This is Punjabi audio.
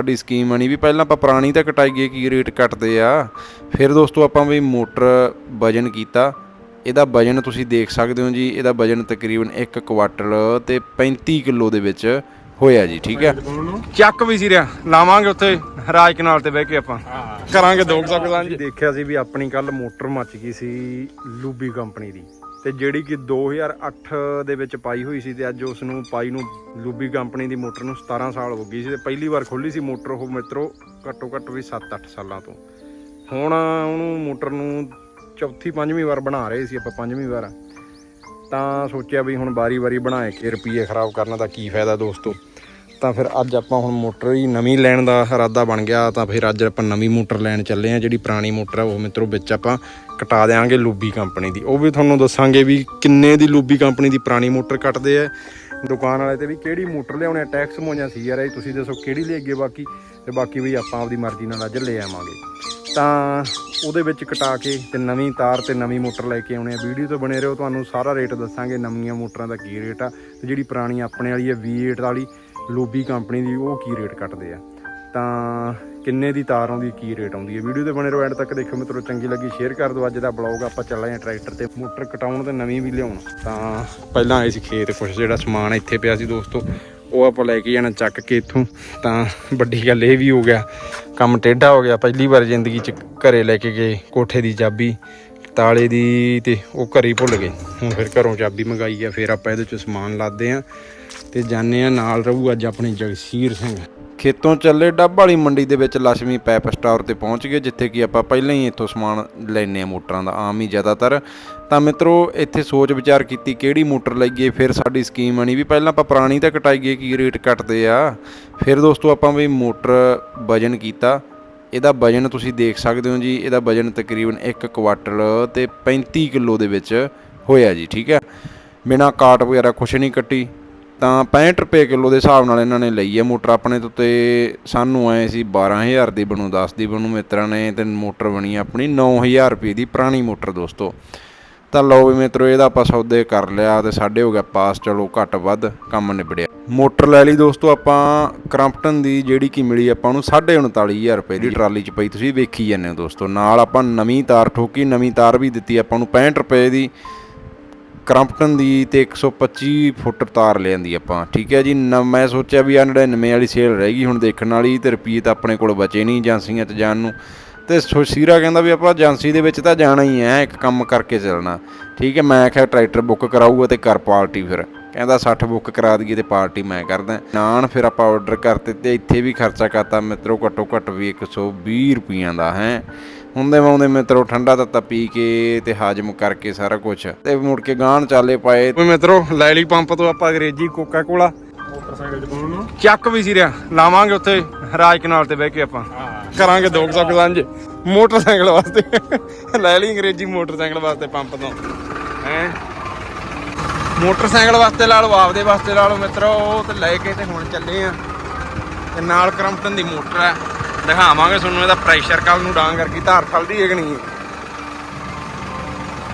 ਸਾਡੀ ਸਕੀਮ ਬਣੀ ਵੀ ਪਹਿਲਾਂ ਆਪਾਂ ਪੁਰਾਣੀ ਤਾਂ ਕਟਾਈਏ ਕੀ ਰੇਟ ਕੱਟਦੇ ਆ। ਫਿਰ ਦੋਸਤੋ ਆਪਾਂ ਵੀ ਮੋਟਰ ਵਜਨ ਕੀਤਾ। ਇਹਦਾ ਵਜਨ ਤੁਸੀਂ ਦੇਖ ਸਕਦੇ ਹੋ ਜੀ ਇਹਦਾ ਵਜਨ ਤਕਰੀਬਨ 1 ਕੁਆਟਲ ਤੇ 35 ਕਿਲੋ ਦੇ ਵਿੱਚ ਹੋਇਆ ਜੀ ਠੀਕ ਹੈ। ਚੱਕ ਵੀ ਸੀ ਰਿਆ ਲਾਵਾਂਗੇ ਉੱਥੇ ਰਾਜ ਕਨਾਲ ਤੇ ਬਹਿ ਕੇ ਆਪਾਂ। ਕਰਾਂਗੇ ਦੋ ਸਕਦਾਂ ਜੀ। ਦੇਖਿਆ ਸੀ ਵੀ ਆਪਣੀ ਕੱਲ ਮੋਟਰ ਮੱਚ ਗਈ ਸੀ ਲੂਬੀ ਕੰਪਨੀ ਦੀ। ਤੇ ਜਿਹੜੀ ਕਿ 2008 ਦੇ ਵਿੱਚ ਪਾਈ ਹੋਈ ਸੀ ਤੇ ਅੱਜ ਉਸ ਨੂੰ ਪਾਈ ਨੂੰ ਲੂਬੀ ਕੰਪਨੀ ਦੀ ਮੋਟਰ ਨੂੰ 17 ਸਾਲ ਹੋ ਗਈ ਸੀ ਤੇ ਪਹਿਲੀ ਵਾਰ ਖੋਲੀ ਸੀ ਮੋਟਰ ਉਹ ਮਿੱਤਰੋ ਘੱਟੋ ਘੱਟ ਵੀ 7-8 ਸਾਲਾਂ ਤੋਂ। ਹੁਣ ਉਹਨੂੰ ਮੋਟਰ ਨੂੰ ਚੌਥੀ ਪੰਜਵੀਂ ਵਾਰ ਬਣਾ ਰਹੇ ਸੀ ਆਪਾਂ ਪੰਜਵੀਂ ਵਾਰ। ਤਾਂ ਸੋਚਿਆ ਵੀ ਹੁਣ ਵਾਰੀ-ਵਾਰੀ ਬਣਾ ਕੇ ਰੁਪਈਏ ਖਰਾਬ ਕਰਨ ਦਾ ਕੀ ਫਾਇਦਾ ਦੋਸਤੋ। ਤਾਂ ਫਿਰ ਅੱਜ ਆਪਾਂ ਹੁਣ ਮੋਟਰ ਹੀ ਨਵੀਂ ਲੈਣ ਦਾ ਇਰਾਦਾ ਬਣ ਗਿਆ, ਤਾਂ ਫਿਰ ਅੱਜ ਆਪਾਂ ਨਵੀਂ ਮੋਟਰ ਲੈਣ ਚੱਲੇ ਆ ਜਿਹੜੀ ਪੁਰਾਣੀ ਮੋਟਰ ਆ, ਉਹ ਮਿੱਤਰੋ ਵਿੱਚ ਆਪਾਂ ਕਟਾ ਦੇਾਂਗੇ ਲੂਬੀ ਕੰਪਨੀ ਦੀ। ਉਹ ਵੀ ਤੁਹਾਨੂੰ ਦੱਸਾਂਗੇ ਵੀ ਕਿੰਨੇ ਦੀ ਲੂਬੀ ਕੰਪਨੀ ਦੀ ਪੁਰਾਣੀ ਮੋਟਰ ਕੱਟਦੇ ਆ। ਦੁਕਾਨ ਵਾਲੇ ਤੇ ਵੀ ਕਿਹੜੀ ਮੋਟਰ ਲਿਆਉਣੇ ਆ, ਟੈਕਸ ਮੋਜਾਂ ਸੀ ਯਾਰ, ਇਹ ਤੁਸੀਂ ਦੱਸੋ ਕਿਹੜੀ ਲੈ ਅੱਗੇ ਬਾਕੀ, ਤੇ ਬਾਕੀ ਵੀ ਆਪਾਂ ਆਪਦੀ ਮਰਜ਼ੀ ਨਾਲ ਅੱਜ ਲੈ ਆਵਾਂਗੇ। ਤਾਂ ਉਹਦੇ ਵਿੱਚ ਕਟਾ ਕੇ ਤੇ ਨਵੀਂ ਤਾਰ ਤੇ ਨਵੀਂ ਮੋਟਰ ਲੈ ਕੇ ਆਉਣੇ ਆ। ਵੀਡੀਓ ਤੋਂ ਬਣੇ ਰਹੋ, ਤੁਹਾਨੂੰ ਸਾਰਾ ਰੇਟ ਦੱਸਾਂਗੇ ਨਵੀਆਂ ਮੋਟਰਾਂ ਦਾ ਕੀ ਰੇਟ ਆ, ਤੇ ਜਿਹੜੀ ਪੁਰਾਣੀ ਆਪਣੇ ਵਾਲੀ ਹੈ V8 ਵਾਲੀ ਲੋਬੀ ਕੰਪਨੀ ਦੀ ਉਹ ਕੀ ਰੇਟ ਕੱਟਦੇ ਆ? ਤਾਂ ਕਿੰਨੇ ਦੀ ਤਾਰ ਆਉਂਦੀ ਕੀ ਰੇਟ ਆਉਂਦੀ ਹੈ ਵੀਡੀਓ ਤੇ ਬਣੇ ਰਹੋ, ਐਂਡ ਤੱਕ ਦੇਖੋ ਮਿੱਤਰੋ, ਚੰਗੀ ਲੱਗੀ, ਸ਼ੇਅਰ ਕਰ ਦਿਓ। ਅੱਜ ਦਾ ਬਲੌਗ ਆਪਾਂ ਚੱਲੇ ਆ ਟਰੈਕਟਰ ਤੇ। ਮੋਟਰ ਕਟਾਉਣ ਤੇ ਨਵੀਂ ਵੀ ਲਿਆਉਣ। ਤਾਂ ਪਹਿਲਾਂ ਆਏ ਸੀ ਖੇਤ ਕੁਛ, ਜਿਹੜਾ ਸਮਾਨ ਇੱਥੇ ਪਿਆ ਸੀ ਦੋਸਤੋ, ਉਹ ਆਪਾਂ ਲੈ ਕੇ ਜਾਣਾ ਚੱਕ ਕੇ ਇੱਥੋਂ। ਤਾਂ ਵੱਡੀ ਗੱਲ ਇਹ ਵੀ ਹੋ ਗਿਆ, ਕੰਮ ਟੇਢਾ ਹੋ ਗਿਆ। ਪਹਿਲੀ ਵਾਰ ਜ਼ਿੰਦਗੀ 'ਚ ਘਰੇ ਲੈ ਕੇ ਗਏ, ਕੋਠੇ ਦੀ ਚਾਬੀ, ਤਾਲੇ ਦੀ ਤੇ ਉਹ ਘਰੇ ਹੀ ਭੁੱਲ ਗਏ। ਹੁਣ ਫਿਰ ਘਰੋਂ ਚਾਬੀ ਮੰਗਾਈ ਆ, ਫਿਰ ਆਪਾਂ ਇਹਦੇ 'ਚ ਸਮਾਨ ਲਾਦੇ ਆ। ਤੇ ਜਾਣੇ ਆ ਨਾਲ ਰਹੂ ਅੱਜ ਆਪਣੇ ਜਗਸੀਰ ਸਿੰਘ। ਖੇਤੋਂ ਚੱਲੇ ਡੱਬ ਵਾਲੀ ਮੰਡੀ ਦੇ ਵਿੱਚ ਲక్ష్ਮੀ ਪੈਪ ਸਟੋਰ ਤੇ ਪਹੁੰਚ ਗਏ, ਜਿੱਥੇ ਕਿ ਆਪਾਂ ਪਹਿਲਾਂ ਹੀ ਇੱਥੋਂ ਸਮਾਨ ਲੈਨੇ ਆ ਮੋਟਰਾਂ ਦਾ, ਆਮ ਹੀ ਜ਼ਿਆਦਾਤਰ। ਤਾਂ ਮਿੱਤਰੋ, ਇੱਥੇ ਸੋਚ ਵਿਚਾਰ ਕੀਤੀ ਕਿਹੜੀ ਮੋਟਰ ਲਈਏ, ਫਿਰ ਸਾਡੀ ਸਕੀਮ ਬਣੀ ਵੀ ਪਹਿਲਾਂ ਆਪਾਂ ਪੁਰਾਣੀ ਤਾਂ ਕਟਾਈਏ ਕੀ ਰੇਟ ਕੱਟਦੇ ਆ। ਫਿਰ ਦੋਸਤੋ ਆਪਾਂ ਵੀ ਮੋਟਰ ਵਜਨ ਕੀਤਾ। ਇਹਦਾ ਵਜਨ ਤੁਸੀਂ ਦੇਖ ਸਕਦੇ ਹੋ ਜੀ, ਇਹਦਾ ਵਜਨ ਤਕਰੀਬਨ 1 ਕੁਆਟਲ ਤੇ 35 ਕਿਲੋ ਦੇ ਵਿੱਚ ਹੋਇਆ ਜੀ, ਠੀਕ ਹੈ। ਬਿਨਾ ਕਾਟ ਵਗੈਰਾ ਕੁਛ ਨਹੀਂ ਕੱਟੀ। ਤਾਂ 65 ਰੁਪਏ ਕਿਲੋ ਦੇ ਹਿਸਾਬ ਨਾਲ ਇਹਨਾਂ ਨੇ ਲਈ ਹੈ ਮੋਟਰ ਆਪਣੇ ਤੋਂ ਤੇ ਸਾਨੂੰ ਆਏ ਸੀ 12000 ਦੀ ਬਣੂ 10 ਦੀ ਬਣੂ ਮਿੱਤਰਾਂ ਨੇ ਤੇ ਮੋਟਰ ਬਣੀ ਆਪਣੀ 9000 ਰੁਪਏ ਦੀ ਪੁਰਾਣੀ ਮੋਟਰ ਦੋਸਤੋ। ਤਾਂ ਲਓ ਵੀ ਮਿੱਤਰੋ ਇਹਦਾ ਆਪਾਂ ਸੌਦੇ ਕਰ ਲਿਆ ਤੇ ਸਾਡੇ ਹੋ ਗਿਆ ਪਾਸ ਚਲੋ ਘੱਟ ਵੱਧ ਕੰਮ ਨਿਬੜਿਆ। ਮੋਟਰ ਲੈ ਲਈ ਦੋਸਤੋ ਆਪਾਂ ਕ੍ਰਾਂਪਟਨ ਦੀ ਜਿਹੜੀ ਕੀ ਮਿਲੀ ਆਪਾਂ ਨੂੰ 39000 ਰੁਪਏ ਦੀ ਟਰਾਲੀ 'ਚ ਪਈ ਤੁਸੀਂ ਵੇਖੀ ਜਾਂਦੇ ਹੋ ਦੋਸਤੋ। ਨਾਲ ਆਪਾਂ ਨਵੀਂ ਤਾਰ ਠੋਕੀ ਨਵੀਂ ਤਾਰ ਵੀ ਦਿੱਤੀ ਆਪਾਂ ਨੂੰ 65 ਰੁਪਏ ਦੀ। ਕ੍ਰਾਂਪਟਨ ਦੀ ਤੇ 125 ਫੁੱਟ ਤਾਰ ਲਿਆਂਦੀ ਆਪਾਂ। ਠੀਕ ਹੈ ਜੀ, ਨ- ਮੈਂ ਸੋਚਿਆ ਵੀ ਆ 99 ਵਾਲੀ ਸੇਲ ਰਹਿ ਗਈ ਹੁਣ ਦੇਖਣ ਵਾਲੀ ਤੇ ਰੁਪਈਏ ਤਾਂ ਆਪਣੇ ਕੋਲ ਬਚੇ ਨਹੀਂ ਏਜੰਸੀਆਂ 'ਚ ਜਾਣ ਨੂੰ। ਤੇ ਸੀਰਾ ਕਹਿੰਦਾ ਵੀ ਆਪਾਂ ਏਜੰਸੀ ਦੇ ਵਿੱਚ ਤਾਂ ਜਾਣਾ ਹੀ ਹੈ, ਇੱਕ ਕੰਮ ਕਰਕੇ ਚੱਲਣਾ। ਠੀਕ ਹੈ, ਮੈਂ ਕਿਹਾ ਟਰੈਕਟਰ ਬੁੱਕ ਕਰਾਊਗਾ ਤੇ ਕਰ ਪਾਰਟੀ ਫਿਰ। ਕਹਿੰਦਾ 60 ਬੁੱਕ ਕਰਾ ਦਈਏ ਤੇ ਪਾਰਟੀ ਮੈਂ ਕਰਦਾ। ਨਾਨ ਫਿਰ ਆਪਾਂ ਆਰਡਰ ਕਰਤੇ ਤੇ ਇੱਥੇ ਵੀ ਖਰਚਾ ਕਰਤਾ, ਮਿੱਤਰੋ ਘੱਟੋ ਘੱਟ ਵੀ 120 ਰੁਪਈਆਂ ਦਾ ਹੈ। ਹੁੰਦੇ ਵਾਉਂਦੇ ਮਿੱਤਰੋ ਠੰਡਾ ਤੱਤਾ ਪੀ ਕੇ ਤੇ ਹਾਜਮ ਕਰਕੇ ਸਾਰਾ ਕੁਝ ਤੇ ਮੁੜ ਕੇ ਗਾਂਹ ਚਾਲੇ ਪਾਏ। ਓਏ ਮਿੱਤਰੋ ਲੈ ਲਈ ਪੰਪ ਤੋਂ ਆਪਾਂ ਅੰਗਰੇਜ਼ੀ ਕੋਕਾ ਕੋਲਾ ਮੋਟਰਸਾਈਕਲ ਨੂੰ। ਚੱਕ ਵੀ ਸੀ ਰਿਆ। ਲਾਵਾਂਗੇ ਉੱਥੇ ਰਾਜ ਕਨਾਲ ਤੇ ਬਹਿ ਕੇ ਆਪਾਂ। ਕਰਾਂਗੇ ਦੋ ਸੌ ਸਾਂਝੇ। ਮੋਟਰਸਾਈਕਲ ਵਾਸਤੇ। ਲੈ ਲਈ ਅੰਗਰੇਜ਼ੀ ਮੋਟਰਸਾਈਕਲ ਵਾਸਤੇ ਪੰਪ ਤੋਂ। ਹੈ? ਮੋਟਰਸਾਈਕਲ ਵਾਸਤੇ ਲਾ ਲਓ ਆਪਦੇ ਵਾਸਤੇ ਲਾ ਲਓ ਮਿੱਤਰੋ। ਉਹ ਤੇ ਲੈ ਕੇ ਤੇ ਹੁਣ ਚੱਲੇ ਆ। ਤੇ ਨਾਲ ਕਰੰਪਟਨ ਦੀ ਮੋਟਰ ਹੈ। ਦਿਖਾਵਾਂਗੇ ਤੁਹਾਨੂੰ ਇਹਦਾ ਪ੍ਰੈਸ਼ਰ ਕੱਲ ਨੂੰ ਡਾਂਗ ਕਰਕੇ ਧਾਰ ਫਲਦੀ ਹੈ ਕਿ ਨਹੀਂ?